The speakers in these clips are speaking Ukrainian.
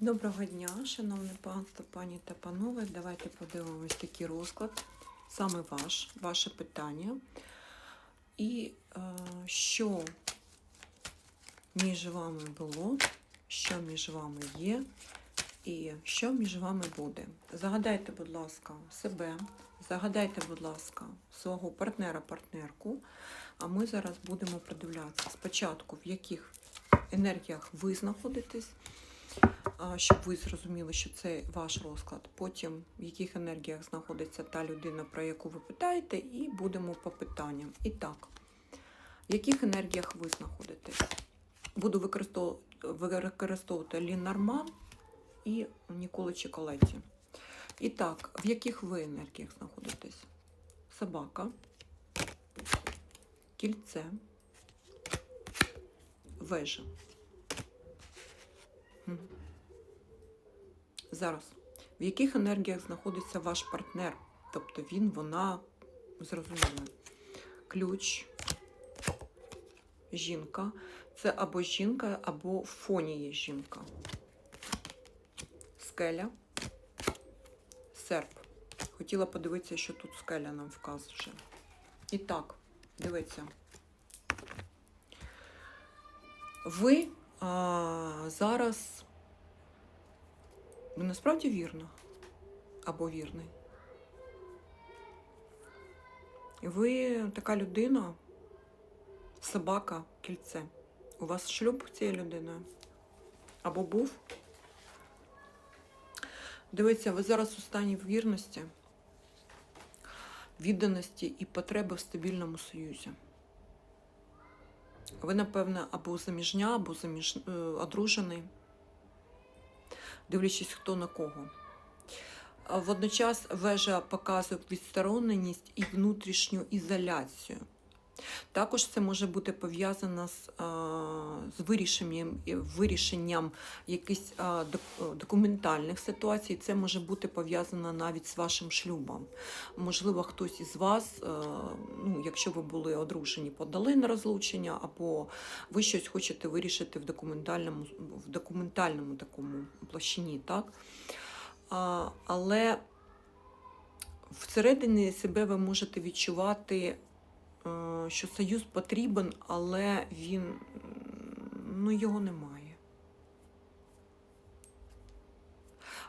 Доброго дня, шановне панство, пані та панове. Давайте подивимось такий розклад, саме ваш, ваше питання. І е, що між вами було, що між вами є, і що між вами буде. Загадайте, будь ласка, себе, загадайте, будь ласка, свого партнера-партнерку. А ми зараз будемо придивлятися спочатку, в яких енергіях ви знаходитесь щоб ви зрозуміли, що це ваш розклад. Потім в яких енергіях знаходиться та людина, про яку ви питаєте, і будемо по питанням. І так, в яких енергіях ви знаходитесь? Буду використовувати, Лінарман і Ніколи Чоколеті. І так, в яких ви енергіях знаходитесь? Собака, кільце, вежа. Зараз. В яких енергіях знаходиться ваш партнер? Тобто він, вона зрозуміла. Ключ, жінка. Це або жінка, або в фоні є жінка. Скеля, серп. Хотіла подивитися, що тут скеля нам вказує. І так, дивіться. Ви а, зараз ви насправді вірна або вірний. Ви така людина, собака, кільце. У вас шлюб цією людиною? Або був? Дивіться, ви зараз у стані вірності, відданості і потреби в стабільному союзі. Ви, напевно, або заміжня, або заміж... е, одружений, дивлячись, хто на кого. Водночас вежа показує відстороненість і внутрішню ізоляцію. Також це може бути пов'язано з, з вирішенням, вирішенням якихось документальних ситуацій. Це може бути пов'язано навіть з вашим шлюбом. Можливо, хтось із вас, е, ну, якщо ви були одружені, подали на розлучення, або ви щось хочете вирішити в документальному, в документальному такому площині, так? Але всередині себе ви можете відчувати, е, що союз потрібен, але він ну, його немає.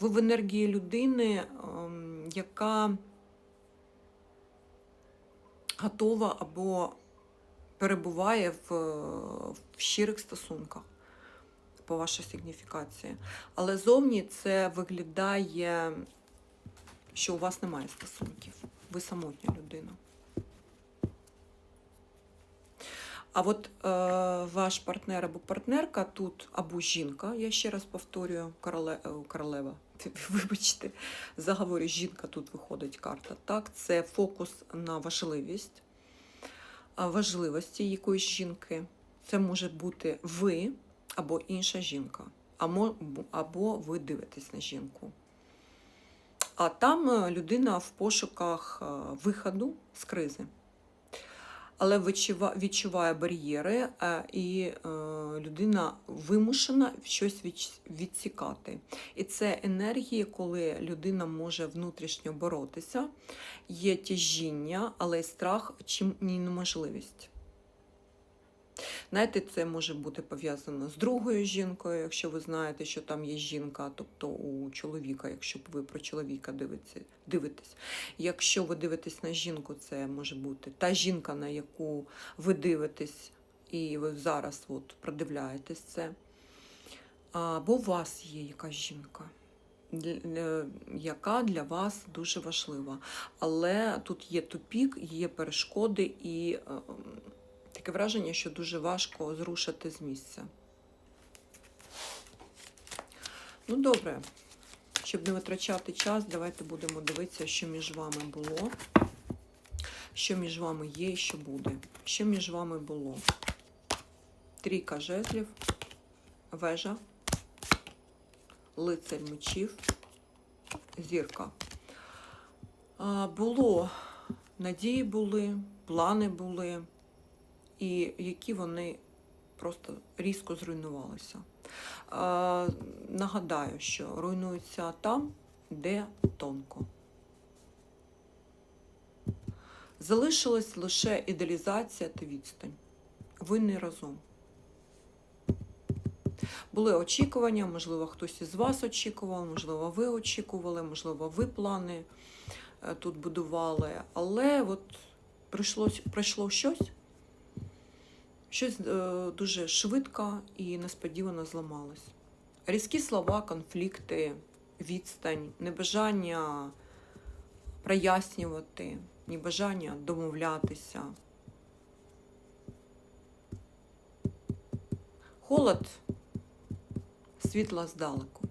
Ви в енергії людини, ем, яка готова або перебуває в, в щирих стосунках по вашій сигніфікації. Але зовні це виглядає, що у вас немає стосунків. Ви самотня людина. А от е, ваш партнер або партнерка тут або жінка, я ще раз повторюю, короле, е, королева, вибачте, заговорю, жінка тут виходить карта. Так, це фокус на важливість, важливості якоїсь жінки. Це може бути ви або інша жінка, або, або ви дивитесь на жінку. А там е, людина в пошуках е, виходу з кризи. Але відчуває бар'єри, е, і е, людина вимушена щось відсікати. І це енергії, коли людина може внутрішньо боротися, є тяжіння, але й страх чим ні неможливість. Знаєте, це може бути пов'язано з другою жінкою, якщо ви знаєте, що там є жінка, тобто у чоловіка, якщо ви про чоловіка дивитесь, дивитесь. Якщо ви дивитесь на жінку, це може бути та жінка, на яку ви дивитесь, і ви зараз от продивляєтесь це. Або у вас є якась жінка, яка для вас дуже важлива. Але тут є тупік, є перешкоди і е, м, таке враження, що дуже важко зрушити з місця. Ну, добре. Щоб не витрачати час, давайте будемо дивитися, що між вами було, що між вами є і що буде. Що між вами було? Трійка жезлів, вежа, лицарь мечів, зірка. А, було, надії були, плани були, і які вони просто різко зруйнувалися. Е, Нагадаю, що руйнується там, де тонко. Залишилась лише ідеалізація та відстань. Ви не разом. Були очікування, можливо, хтось із вас очікував, можливо, ви очікували, можливо, ви плани е, тут будували. Але от прийшло, прийшло щось, щось е, дуже швидко і несподівано зламалось. Різкі слова, конфлікти, відстань, небажання прояснювати, небажання домовлятися. Холод, світла здалеку.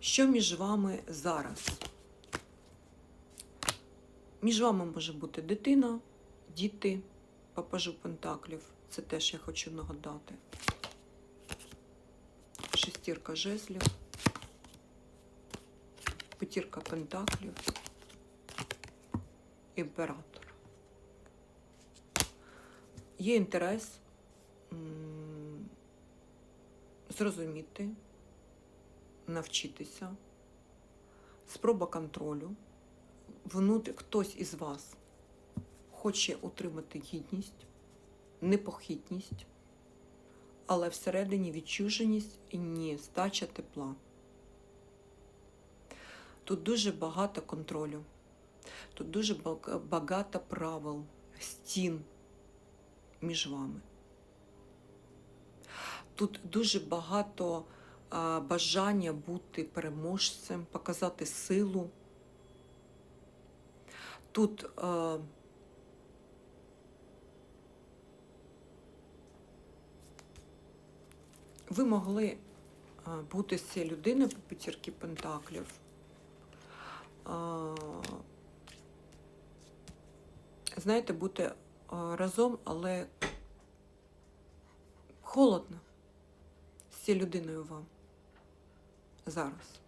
Що між вами зараз? Між вами може бути дитина, діти, папажу Пентаклів. Це теж я хочу нагадати. Шестірка жезлів, п'ятірка пентаклів, імператор. Є інтерес зрозуміти, навчитися, спроба контролю. Внутрі хтось із вас хоче утримати гідність, непохитність, але всередині відчуженість і нестача тепла. Тут дуже багато контролю, тут дуже багато правил, стін між вами. Тут дуже багато бажання бути переможцем, показати силу. Тут ви могли бути з цією людиною по п'ятірки пентаклів. Знаєте, бути разом, але холодно з цією людиною вам зараз.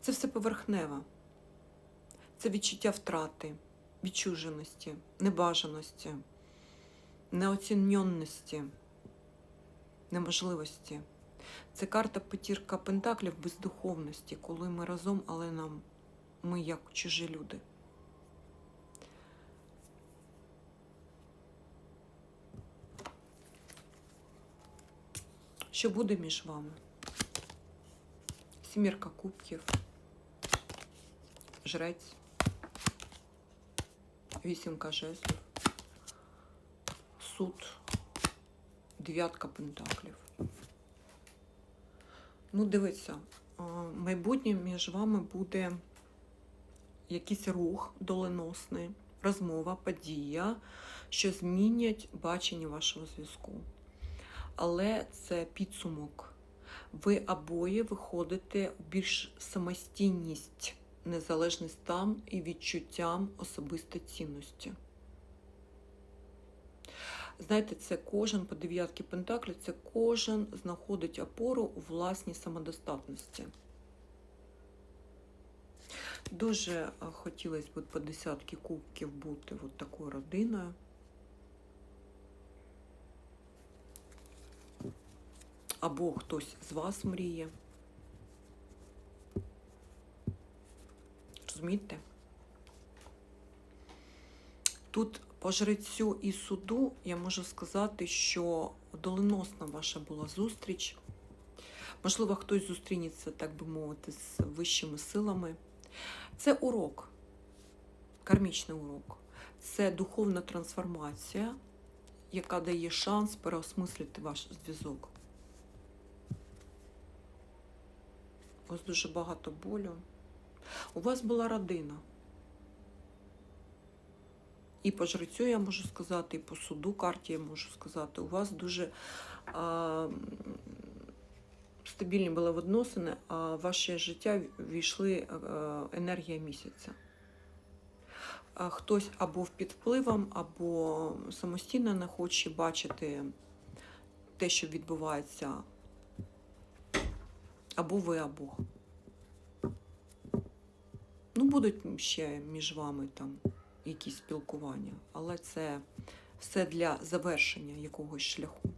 Це все поверхнево. Це відчуття втрати, відчуженості, небажаності, неоціньонності, неможливості. Це карта п'ятірка пентаклів бездуховності, коли ми разом, але нам ми як чужі люди. Що буде між вами? Сімірка кубків, жрець, вісімка жезлів, суд, дев'ятка пентаклів. Ну, дивіться, майбутнє між вами буде якийсь рух доленосний, розмова, подія, що змінять бачення вашого зв'язку. Але це підсумок. Ви обоє виходите в більш самостійність, незалежність там і відчуттям особистої цінності. Знаєте, це кожен по дев'ятки пентаклів, це кожен знаходить опору у власній самодостатності. Дуже хотілося б по десятки кубків бути от такою родиною. Або хтось з вас мріє. Розумієте? Тут по жрецю і суду я можу сказати, що доленосна ваша була зустріч. Можливо, хтось зустрінеться, так би мовити, з вищими силами. Це урок, кармічний урок. Це духовна трансформація, яка дає шанс переосмислити ваш зв'язок. У вас дуже багато болю. У вас була родина. І по жрецю я можу сказати, і по суду карті я можу сказати, у вас дуже а, стабільні були відносини, а в ваше життя війшли е, енергія місяця. А Хтось або під впливом, або самостійно не хоче бачити те, що відбувається, або ви, або. Ну, будуть ще між вами там якісь спілкування, але це все для завершення якогось шляху.